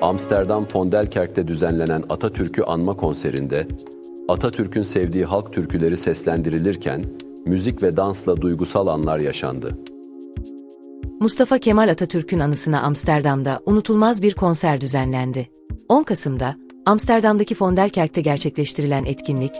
Amsterdam Vondelkerk'te düzenlenen Atatürk'ü anma konserinde Atatürk'ün sevdiği halk türküleri seslendirilirken müzik ve dansla duygusal anlar yaşandı. Mustafa Kemal Atatürk'ün anısına Amsterdam'da unutulmaz bir konser düzenlendi. 10 Kasım'da Amsterdam'daki Vondelkerk'te gerçekleştirilen etkinlik,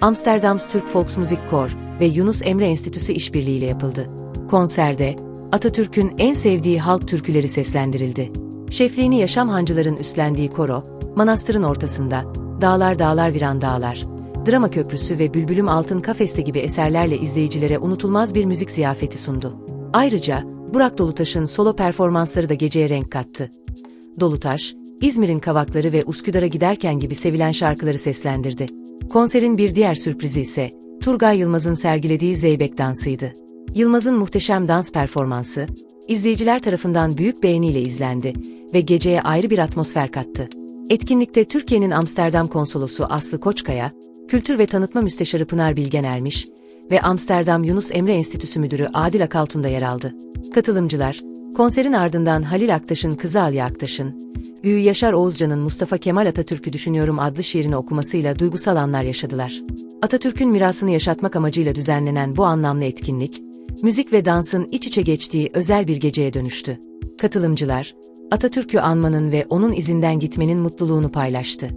Amsterdams Türk Volksmuziek Kor ve Yunus Emre Enstitüsü işbirliğiyle yapıldı. Konserde Atatürk'ün en sevdiği halk türküleri seslendirildi. Şefliğini yaşam hancıların üstlendiği koro, manastırın ortasında, Dağlar Dağlar Viran Dağlar, Drama Köprüsü ve Bülbülüm Altın Kafeste gibi eserlerle izleyicilere unutulmaz bir müzik ziyafeti sundu. Ayrıca Burak Dolutaş'ın solo performansları da geceye renk kattı. Dolutaş, İzmir'in Kavakları ve Üsküdar'a giderken gibi sevilen şarkıları seslendirdi. Konserin bir diğer sürprizi ise Turgay Yılmaz'ın sergilediği Zeybek dansıydı. Yılmaz'ın muhteşem dans performansı, izleyiciler tarafından büyük beğeniyle izlendi ve geceye ayrı bir atmosfer kattı. Etkinlikte Türkiye'nin Amsterdam konsolosu Aslı Koçkaya, Kültür ve Tanıtma Müsteşarı Pınar Bilgen Ermiş ve Amsterdam Yunus Emre Enstitüsü Müdürü Adil Akaltun da yer aldı. Katılımcılar, konserin ardından Halil Aktaş'ın kızı Aliye Aktaş'ın, Üyü Yaşar Oğuzcan'ın Mustafa Kemal Atatürk'ü Düşünüyorum adlı şiirini okumasıyla duygusal anlar yaşadılar. Atatürk'ün mirasını yaşatmak amacıyla düzenlenen bu anlamlı etkinlik, müzik ve dansın iç içe geçtiği özel bir geceye dönüştü. Katılımcılar, Atatürk'ü anmanın ve onun izinden gitmenin mutluluğunu paylaştı.